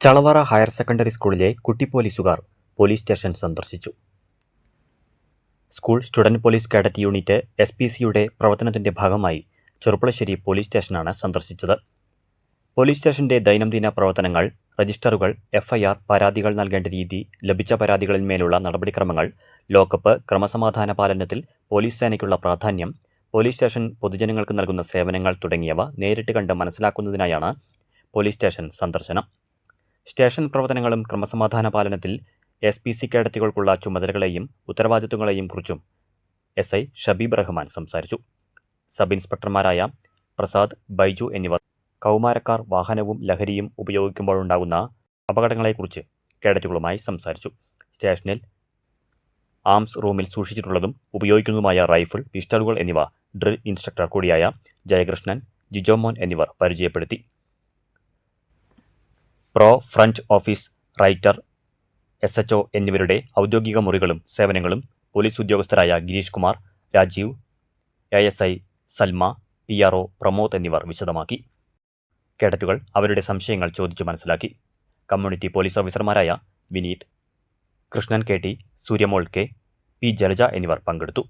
Chalavara higher secondary സ്കൂളിലെ കുട്ടി പോലീസുകാർ പോലീസ് സ്റ്റേഷൻ സന്ദർശിച്ചു. School student police cadet unit S P സിയുടെ പ്രവർത്തനത്തിന്റെ ഭാഗമായി ചെറുപ്പുളശ്ശേരി പോലീസ് സ്റ്റേഷനാണ് സന്ദർശിച്ചത്. പോലീസ് സ്റ്റേഷന്റെ ദൈനംദിന പ്രവർത്തനങ്ങൾ രജിസ്റ്ററുകൾ എഫ്ഐആർ പരാതികൾ നൽകേണ്ട രീതി ലഭിച്ച പരാതികളിന്മേലുള്ള നടപടിക്രമങ്ങൾ ലോക്കപ്പ് ക്രമസമാധാന പാലനത്തിൽ പോലീസ് സേനയ്ക്കുള്ള പ്രാധാന്യം പോലീസ് സ്റ്റേഷൻ പൊതുജനങ്ങൾക്ക് നൽകുന്ന സേവനങ്ങൾ തുടങ്ങിയവ നേരിട്ട് കണ്ട് മനസ്സിലാക്കുന്നതിനായാണ് പോലീസ് സ്റ്റേഷൻ സന്ദർശനം. സ്റ്റേഷൻ പ്രവർത്തനങ്ങളും ക്രമസമാധാന പാലനത്തിൽ എസ് പി സി കേഡറ്റുകൾക്കുള്ള ചുമതലകളെയും ഉത്തരവാദിത്വങ്ങളെയും കുറിച്ചും എസ് ഐ ഷബീബ് റഹ്മാൻ സംസാരിച്ചു. സബ് ഇൻസ്പെക്ടർമാരായ പ്രസാദ് ബൈജു എന്നിവർ കൗമാരക്കാർ വാഹനവും ലഹരിയും ഉപയോഗിക്കുമ്പോഴുണ്ടാകുന്ന അപകടങ്ങളെക്കുറിച്ച് കേഡറ്റുകളുമായി സംസാരിച്ചു. സ്റ്റേഷനിൽ ആംസ് റൂമിൽ സൂക്ഷിച്ചിട്ടുള്ളതും ഉപയോഗിക്കുന്നതുമായ റൈഫിൾ പിസ്റ്റളുകൾ എന്നിവ ഡ്രിൽ ഇൻസ്ട്രക്ടർ കൂടിയായ ജയകൃഷ്ണൻ ജിജോമോൻ എന്നിവർ പരിചയപ്പെടുത്തി. Pro French office writer S H O എന്നിവരുടെ ഔദ്യോഗിക മുറികളും സേവനങ്ങളും police ഉദ്യോഗസ്ഥരായ Girish Kumar Rajeev A S I Salma P R O Pramod എന്നിവർ വിശദമാക്കി. കേഡറ്റുകൾ അവരുടെ സംശയങ്ങൾ ചോദിച്ചു മനസ്സിലാക്കി. കമ്മ്യൂണിറ്റി പോലീസ് ഓഫീസർമാരായ Vineeth Krishnan K T Suryamol K P Jalaja എന്നിവർ പങ്കെടുത്തു.